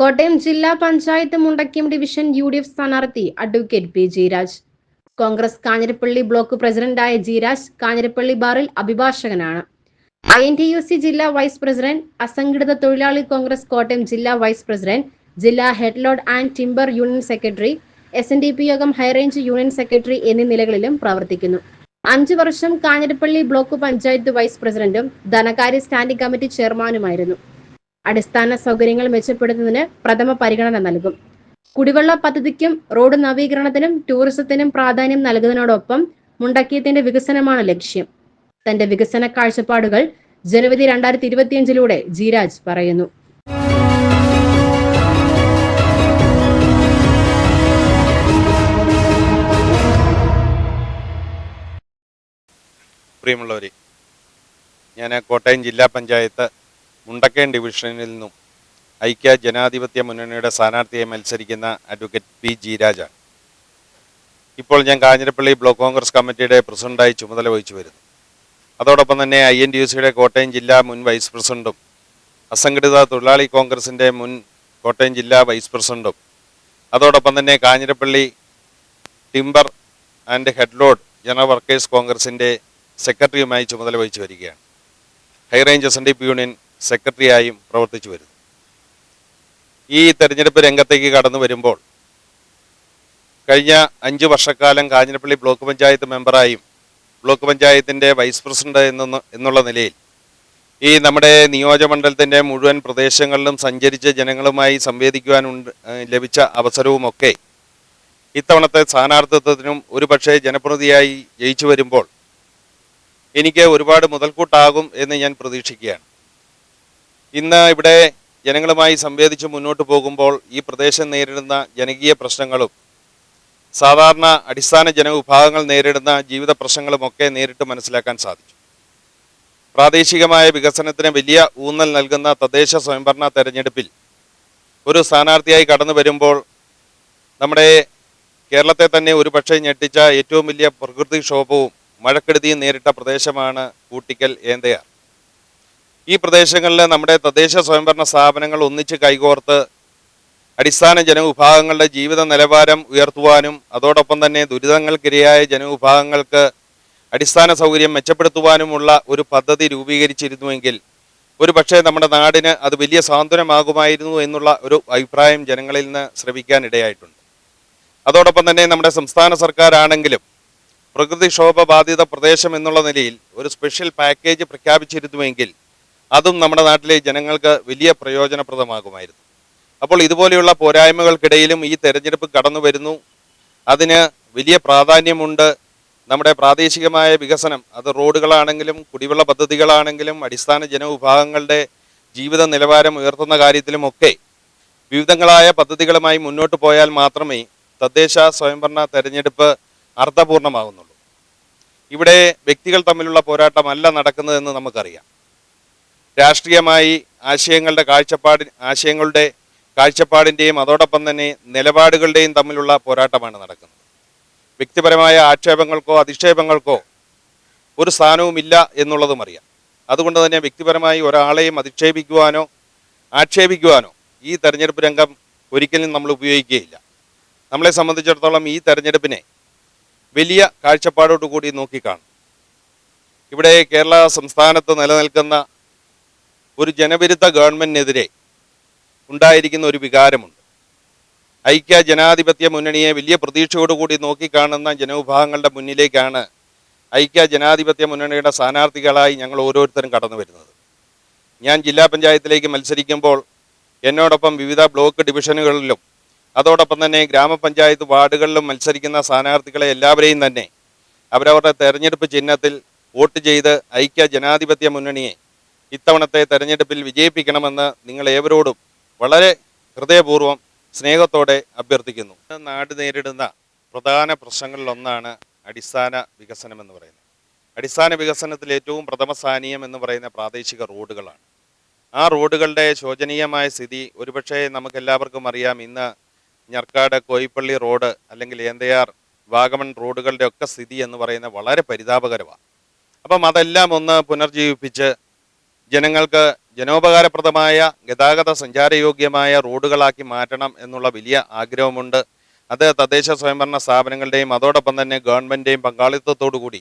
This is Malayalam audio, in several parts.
കോട്ടയം ജില്ലാ panchayat Mundakkam division U D F സ്ഥാനാർത്ഥി advocate P Jayaraj. Congress Kanjirappally block പ്രസിഡന്റായ ജിരാജ് കാഞ്ഞിരപ്പള്ളി ബാറിൽ അഭിഭാഷകനാണ്. I N T U C ജില്ലാ വൈസ് പ്രസിഡന്റ് അസംഘടിത തൊഴിലാളി കോൺഗ്രസ് കോട്ടയം ജില്ലാ വൈസ് പ്രസിഡന്റ് ജില്ലാ head headload and timber union secretary S N D P യോഗം ഹൈറേഞ്ച് യൂണിയൻ സെക്രട്ടറി എന്നീ നിലകളിലും പ്രവർത്തിക്കുന്നു. അഞ്ചു വർഷം കാഞ്ഞിരപ്പള്ളി ബ്ലോക്ക് പഞ്ചായത്ത് വൈസ് പ്രസിഡന്റും ധനകാര്യ സ്റ്റാൻഡിംഗ് കമ്മിറ്റി ചെയർമാനുമായിരുന്നു. അടിസ്ഥാന സൗകര്യങ്ങൾ മെച്ചപ്പെടുത്തുന്നതിന് പ്രഥമ പരിഗണന നൽകും. കുടിവെള്ള പദ്ധതിക്കും റോഡ് നവീകരണത്തിനും ടൂറിസത്തിനും പ്രാധാന്യം നൽകുന്നതിനോടൊപ്പം മുണ്ടക്കിയത്തിന്റെ വികസനമാണ് ലക്ഷ്യം. തന്റെ വികസന കാഴ്ചപ്പാടുകൾ ജനുവരി രണ്ടായിരത്തി ഇരുപത്തിയഞ്ചിലൂടെ ജീരാജ് പറയുന്നു. പ്രിയമുള്ളവരെ ഞാൻ കോട്ടയം ജില്ലാ പഞ്ചായത്ത് മുണ്ടക്കയം ഡിവിഷനിൽ നിന്നും ഐക്യ ജനാധിപത്യ മുന്നണിയുടെ സ്ഥാനാർത്ഥിയായി മത്സരിക്കുന്ന അഡ്വക്കേറ്റ് പി ജി രാജ ഇപ്പോൾ ഞാൻ കാഞ്ഞിരപ്പള്ളി ബ്ലോക്ക് കോൺഗ്രസ് കമ്മിറ്റിയുടെ പ്രസിഡന്റായി ചുമതല വഹിച്ചു വരുന്നു. അതോടൊപ്പം തന്നെ ഐ എൻ ഡി യു സിയുടെ കോട്ടയം ജില്ലാ മുൻ വൈസ് പ്രസിഡന്റും അസംഘടിത തൊഴിലാളി കോൺഗ്രസിന്റെ മുൻ കോട്ടയം ജില്ലാ വൈസ് പ്രസിഡന്റും അതോടൊപ്പം തന്നെ Kanjirappally timber and headload general workers കോൺഗ്രസിന്റെ സെക്രട്ടറിയുമായി ചുമതല വഹിച്ചു വരികയാണ്. High range S N D P union സെക്രട്ടറിയായും പ്രവർത്തിച്ചു വരുന്നു. ഈ തെരഞ്ഞെടുപ്പ് രംഗത്തേക്ക് കടന്നു വരുമ്പോൾ കഴിഞ്ഞ അഞ്ച് വർഷക്കാലം കാഞ്ഞിരപ്പള്ളി ബ്ലോക്ക് പഞ്ചായത്ത് മെമ്പറായും ബ്ലോക്ക് പഞ്ചായത്തിന്റെ വൈസ് പ്രസിഡന്റ് എന്ന എന്നുള്ള നിലയിൽ ഈ നമ്മുടെ നിയോജകമണ്ഡലത്തിന്റെ മുഴുവൻ പ്രദേശങ്ങളിലും സഞ്ചരിച്ച ജനങ്ങളുമായി സംവേദിക്കുവാനുണ്ട് ഏഹ് ലഭിച്ച അവസരവുമൊക്കെ ഇത്തവണത്തെ സ്ഥാനാർത്ഥിത്വത്തിനും ഒരുപക്ഷെ ജനപ്രതിയായി ജയിച്ചു വരുമ്പോൾ എനിക്ക് ഒരുപാട് മുതൽക്കൂട്ടാകും എന്ന് ഞാൻ പ്രതീക്ഷിക്കുകയാണ്. ഇന്ന് ഇവിടെ ജനങ്ങളുമായി സംവേദിച്ച് മുന്നോട്ട് പോകുമ്പോൾ ഈ പ്രദേശം നേരിടുന്ന ജനകീയ പ്രശ്നങ്ങളും സാധാരണ അടിസ്ഥാന ജനവിഭാഗങ്ങൾ നേരിടുന്ന ജീവിത പ്രശ്നങ്ങളുമൊക്കെ നേരിട്ട് മനസ്സിലാക്കാൻ സാധിച്ചു. പ്രാദേശികമായ വികസനത്തിന് വലിയ ഊന്നൽ നൽകുന്ന തദ്ദേശ സ്വയംഭരണ തെരഞ്ഞെടുപ്പിൽ ഒരു സ്ഥാനാർത്ഥിയായി കടന്നു വരുമ്പോൾ നമ്മുടെ കേരളത്തെ തന്നെ ഒരുപക്ഷെ ഞെട്ടിച്ച ഏറ്റവും വലിയ പ്രകൃതിക്ഷോഭവും മഴക്കെടുതിയും നേരിട്ട പ്രദേശമാണ് കൂട്ടിക്കൽ ഏന്തയാർ. ഈ പ്രദേശങ്ങളിൽ നമ്മുടെ തദ്ദേശ സ്വയംഭരണ സ്ഥാപനങ്ങൾ ഒന്നിച്ച് കൈകോർത്ത് അടിസ്ഥാന ജനവിഭാഗങ്ങളുടെ ജീവിത നിലവാരം ഉയർത്തുവാനും അതോടൊപ്പം തന്നെ ദുരിതങ്ങൾക്കിരയായ ജനവിഭാഗങ്ങൾക്ക് അടിസ്ഥാന സൗകര്യം മെച്ചപ്പെടുത്തുവാനുമുള്ള ഒരു പദ്ധതി രൂപീകരിച്ചിരുന്നുവെങ്കിൽ ഒരു പക്ഷേ നമ്മുടെ നാടിന് അത് വലിയ സാന്ത്വനമാകുമായിരുന്നു എന്നുള്ള ഒരു അഭിപ്രായം ജനങ്ങളിൽ നിന്ന് ശ്രവിക്കാൻ ഇടയായിട്ടുണ്ട് അതോടൊപ്പം തന്നെ നമ്മുടെ സംസ്ഥാന സർക്കാരാണെങ്കിലും പ്രകൃതിക്ഷോഭ ബാധിത പ്രദേശം എന്നുള്ള നിലയിൽ ഒരു സ്പെഷ്യൽ പാക്കേജ് പ്രഖ്യാപിച്ചിരുന്നുവെങ്കിൽ അതും നമ്മുടെ നാട്ടിലെ ജനങ്ങൾക്ക് വലിയ പ്രയോജനപ്രദമാകുമായിരുന്നു. അപ്പോൾ ഇതുപോലെയുള്ള പോരായ്മകൾക്കിടയിലും ഈ തെരഞ്ഞെടുപ്പ് കടന്നു വരുന്നു. അതിന് വലിയ പ്രാധാന്യമുണ്ട്. നമ്മുടെ പ്രാദേശികമായ വികസനം അത് റോഡുകളാണെങ്കിലും കുടിവെള്ള പദ്ധതികളാണെങ്കിലും അടിസ്ഥാന ജനവിഭാഗങ്ങളുടെ ജീവിത നിലവാരം ഉയർത്തുന്ന കാര്യത്തിലുമൊക്കെ വിവിധങ്ങളായ പദ്ധതികളുമായി മുന്നോട്ട് പോയാൽ മാത്രമേ തദ്ദേശ സ്വയംഭരണ തെരഞ്ഞെടുപ്പ് അർത്ഥപൂർണമാകുന്നുള്ളൂ ഇവിടെ വ്യക്തികൾ തമ്മിലുള്ള പോരാട്ടമല്ല നടക്കുന്നതെന്ന് നമുക്കറിയാം. രാഷ്ട്രീയമായി ആശയങ്ങളുടെ കാഴ്ചപ്പാടി ആശയങ്ങളുടെ കാഴ്ചപ്പാടിന്റെയും അതോടൊപ്പം തന്നെ നിലപാടുകളുടെയും തമ്മിലുള്ള പോരാട്ടമാണ് നടക്കുന്നത്. വ്യക്തിപരമായ ആക്ഷേപങ്ങൾക്കോ അധിക്ഷേപങ്ങൾക്കോ ഒരു സ്ഥാനവുമില്ല എന്നുള്ളതും അറിയാം. അതുകൊണ്ട് തന്നെ വ്യക്തിപരമായി ഒരാളെയും അധിക്ഷേപിക്കുവാനോ ആക്ഷേപിക്കുവാനോ ഈ തെരഞ്ഞെടുപ്പ് രംഗം ഒരിക്കലും നമ്മൾ ഉപയോഗിക്കുകയില്ല. നമ്മളെ സംബന്ധിച്ചിടത്തോളം ഈ തെരഞ്ഞെടുപ്പിനെ വലിയ കാഴ്ചപ്പാടോടുകൂടി നോക്കിക്കാണും. ഇവിടെ കേരള സംസ്ഥാനത്ത് നിലനിൽക്കുന്ന ഒരു ജനവിരുദ്ധ ഗവൺമെന്റിനെതിരെ ഉണ്ടായിരിക്കുന്ന ഒരു വികാരമുണ്ട്. ഐക്യ ജനാധിപത്യ മുന്നണിയെ വലിയ പ്രതീക്ഷയോടുകൂടി നോക്കിക്കാണുന്ന ജനവിഭാഗങ്ങളുടെ മുന്നിലേക്കാണ് ഐക്യ ജനാധിപത്യ മുന്നണിയുടെ സ്ഥാനാർത്ഥികളായി ഞങ്ങൾ ഓരോരുത്തരും കടന്നു വരുന്നത്. ഞാൻ ജില്ലാ പഞ്ചായത്തിലേക്ക് മത്സരിക്കുമ്പോൾ എന്നോടൊപ്പം വിവിധ ബ്ലോക്ക് ഡിവിഷനുകളിലും അതോടൊപ്പം തന്നെ ഗ്രാമപഞ്ചായത്ത് വാർഡുകളിലും മത്സരിക്കുന്ന സ്ഥാനാർത്ഥികളെ എല്ലാവരെയും തന്നെ അവരവരുടെ തെരഞ്ഞെടുപ്പ് ചിഹ്നത്തിൽ വോട്ട് ചെയ്ത് ഐക്യ ജനാധിപത്യ മുന്നണിയെ ഇത്തവണത്തെ തെരഞ്ഞെടുപ്പിൽ വിജയിപ്പിക്കണമെന്ന് നിങ്ങൾ ഏവരോടും വളരെ ഹൃദയപൂർവം സ്നേഹത്തോടെ അഭ്യർത്ഥിക്കുന്നു. നാട് നേരിടുന്ന പ്രധാന പ്രശ്നങ്ങളിലൊന്നാണ് അടിസ്ഥാന വികസനം എന്ന് പറയുന്നത്. അടിസ്ഥാന വികസനത്തിൽ ഏറ്റവും പ്രഥമ സാനീയം എന്ന് പറയുന്ന പ്രാദേശിക റോഡുകളാണ്. ആ റോഡുകളുടെ ശോചനീയമായ സ്ഥിതി ഒരുപക്ഷെ നമുക്കെല്ലാവർക്കും അറിയാം. ഇന്ന് ഞർക്കാട് കോയിപ്പള്ളി റോഡ് അല്ലെങ്കിൽ ഏന്തയാർ വാഗമൺ റോഡുകളുടെ ഒക്കെ സ്ഥിതി എന്ന് പറയുന്നത് വളരെ പരിതാപകരമാണ്. അപ്പം അതെല്ലാം ഒന്ന് പുനർജീവിപ്പിച്ച് ജനങ്ങൾക്ക് ജനോപകാരപ്രദമായ ഗതാഗത സഞ്ചാരയോഗ്യമായ റോഡുകളാക്കി മാറ്റണം എന്നുള്ള വലിയ ആഗ്രഹമുണ്ട്. അത് തദ്ദേശ സ്വയംഭരണ സ്ഥാപനങ്ങളുടെയും അതോടൊപ്പം തന്നെ ഗവൺമെന്റിന്റെയും പങ്കാളിത്തത്തോടു കൂടി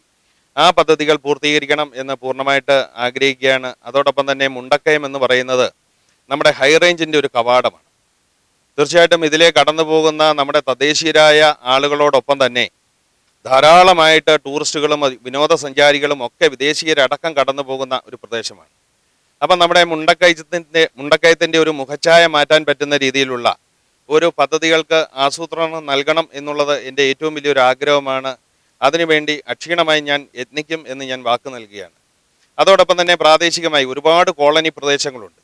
ആ പദ്ധതികൾ പൂർത്തീകരിക്കണം എന്ന് പൂർണമായിട്ട് ആഗ്രഹിക്കുകയാണ്. അതോടൊപ്പം തന്നെ മുണ്ടക്കയം എന്ന് പറയുന്നത് നമ്മുടെ ഹൈ റേഞ്ചിന്റെ ഒരു കവാടമാണ്. തീർച്ചയായിട്ടും ഇതിലെ കടന്നു പോകുന്ന നമ്മുടെ തദ്ദേശീയരായ ആളുകളോടൊപ്പം തന്നെ ധാരാളമായിട്ട് ടൂറിസ്റ്റുകളും വിനോദസഞ്ചാരികളും ഒക്കെ വിദേശീയരടക്കം കടന്നു പോകുന്ന ഒരു പ്രദേശമാണ്. അപ്പം നമ്മുടെ മുണ്ടക്കയത്തിന്റെ മുണ്ടക്കയത്തിന്റെ ഒരു മുഖച്ഛായ മാറ്റാൻ പറ്റുന്ന രീതിയിലുള്ള ഒരു പദ്ധതികൾക്ക് ആസൂത്രണം നൽകണം എന്നുള്ളത് എന്റെ ഏറ്റവും വലിയൊരു ആഗ്രഹമാണ്. അതിനുവേണ്ടി അക്ഷീണമായി ഞാൻ യത്നിക്കും എന്ന് ഞാൻ വാക്ക് നൽകുകയാണ്. അതോടൊപ്പം തന്നെ പ്രാദേശികമായി ഒരുപാട് കോളനി പ്രദേശങ്ങളുണ്ട്.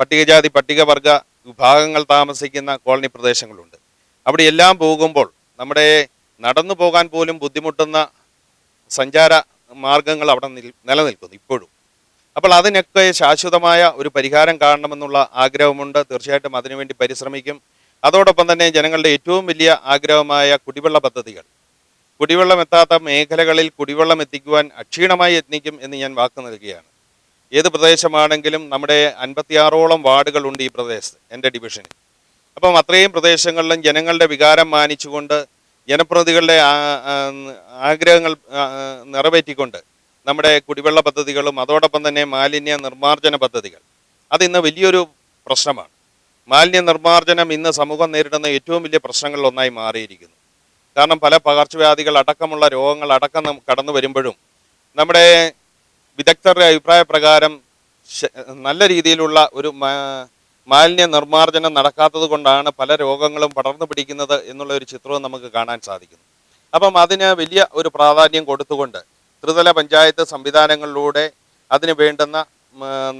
പട്ടികജാതി പട്ടികവർഗ വിഭാഗങ്ങൾ താമസിക്കുന്ന കോളനി പ്രദേശങ്ങളുണ്ട്. അവിടെ എല്ലാം പോകുമ്പോൾ നമ്മുടെ നടന്നു പോകാൻ പോലും ബുദ്ധിമുട്ടുന്ന സഞ്ചാര മാർഗങ്ങൾ അവിടെ നിൽ നിലനിൽക്കുന്നു ഇപ്പോഴും. അപ്പോൾ അതിനൊക്കെ ശാശ്വതമായ ഒരു പരിഹാരം കാണണമെന്നുള്ള ആഗ്രഹമുണ്ട്. തീർച്ചയായിട്ടും അതിനുവേണ്ടി പരിശ്രമിക്കും. അതോടൊപ്പം തന്നെ ജനങ്ങളുടെ ഏറ്റവും വലിയ ആഗ്രഹമായ കുടിവെള്ള പദ്ധതികൾ. കുടിവെള്ളം എത്താത്ത മേഖലകളിൽ കുടിവെള്ളം എത്തിക്കുവാൻ അക്ഷീണമായി യത്നിക്കും എന്ന് ഞാൻ വാക്ക് നൽകുകയാണ്. ഏത് പ്രദേശമാണെങ്കിലും നമ്മുടെ അൻപത്തിയാറോളം വാർഡുകളുണ്ട് ഈ പ്രദേശത്ത് എന്റെ ഡിവിഷനിൽ. അപ്പം അത്രയും പ്രദേശങ്ങളിലും ജനങ്ങളുടെ വികാരം മാനിച്ചുകൊണ്ട് ആ- ആഗ്രഹങ്ങൾ നിറവേറ്റിക്കൊണ്ട് നമ്മുടെ കുടിവെള്ള പദ്ധതികളും അതോടൊപ്പം തന്നെ മാലിന്യ നിർമ്മാർജന പദ്ധതികൾ. അതിന്ന് വലിയൊരു പ്രശ്നമാണ്. മാലിന്യ നിർമ്മാർജനം ഇന്ന് സമൂഹം നേരിടുന്ന ഏറ്റവും വലിയ പ്രശ്നങ്ങളിൽ ഒന്നായി മാറിയിരിക്കുന്നു. കാരണം പല പകർച്ചവ്യാധികൾ അടക്കമുള്ള രോഗങ്ങൾ അടക്കം കടന്നു വരുമ്പോഴും നമ്മുടെ വിദഗ്ധരുടെ അഭിപ്രായ പ്രകാരം നല്ല രീതിയിലുള്ള ഒരു മാലിന്യ നിർമ്മാർജനം നടക്കാത്തത് കൊണ്ടാണ് പല രോഗങ്ങളും പടർന്നു പിടിക്കുന്നത് എന്നുള്ള ഒരു ചിത്രവും നമുക്ക് കാണാൻ സാധിക്കുന്നു. അപ്പം അതിന് വലിയ ഒരു പ്രാധാന്യം കൊടുത്തുകൊണ്ട് ത്രിതല പഞ്ചായത്ത് സംവിധാനങ്ങളിലൂടെ അതിന് വേണ്ടുന്ന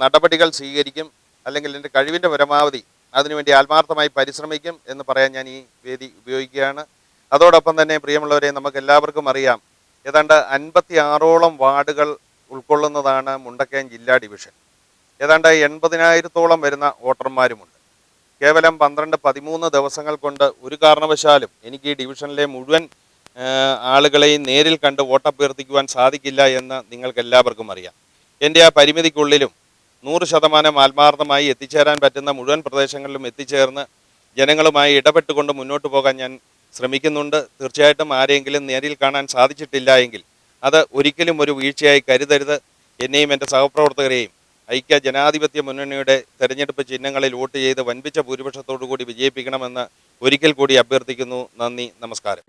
നടപടികൾ സ്വീകരിക്കും അല്ലെങ്കിൽ എന്റെ കഴിവിന്റെ പരമാവധി അതിനുവേണ്ടി ആത്മാർത്ഥമായി പരിശ്രമിക്കും എന്ന് പറയാൻ ഞാൻ ഈ വേദി ഉപയോഗിക്കുകയാണ്. അതോടൊപ്പം തന്നെ പ്രിയമുള്ളവരെ നമുക്ക് എല്ലാവർക്കും അറിയാം ഏതാണ്ട് അൻപത്തി ആറോളം വാർഡുകൾ ഉൾക്കൊള്ളുന്നതാണ് മുണ്ടക്കയം ജില്ലാ ഡിവിഷൻ. ഏതാണ്ട് എൺപതിനായിരത്തോളം വരുന്ന വോട്ടർമാരുമുണ്ട്. കേവലം പന്ത്രണ്ട് പതിമൂന്ന് ദിവസങ്ങൾ കൊണ്ട് ഒരു കാരണവശാലും എനിക്ക് ഈ ഡിവിഷനിലെ മുഴുവൻ ആളുകളെയും നേരിൽ കണ്ട് വോട്ടഭ്യർത്ഥിക്കുവാൻ സാധിക്കില്ല എന്ന് നിങ്ങൾക്ക് എല്ലാവർക്കും അറിയാം. എന്റെ ആ പരിമിതിക്കുള്ളിലും നൂറ് ശതമാനം ആത്മാർത്ഥമായി എത്തിച്ചേരാൻ പറ്റുന്ന മുഴുവൻ പ്രദേശങ്ങളിലും എത്തിച്ചേർന്ന് ജനങ്ങളുമായി ഇടപെട്ടുകൊണ്ട് മുന്നോട്ട് പോകാൻ ഞാൻ ശ്രമിക്കുന്നുണ്ട്. തീർച്ചയായിട്ടും ആരെങ്കിലും നേരിൽ കാണാൻ സാധിച്ചിട്ടില്ല എങ്കിൽ അത് ഒരിക്കലും ഒരു വീഴ്ചയായി കരുതരുത്. എന്നെയും എന്റെ സഹപ്രവർത്തകരെയും ഐക്യ ജനാധിപത്യ മുന്നണിയുടെ തെരഞ്ഞെടുപ്പ് ചിഹ്നങ്ങളിൽ വോട്ട് ചെയ്ത് വൻപിച്ച ഭൂരിപക്ഷത്തോടു കൂടി വിജയിപ്പിക്കണമെന്ന് ഒരിക്കൽ കൂടി അഭ്യർത്ഥിക്കുന്നു. നന്ദി നമസ്കാരം.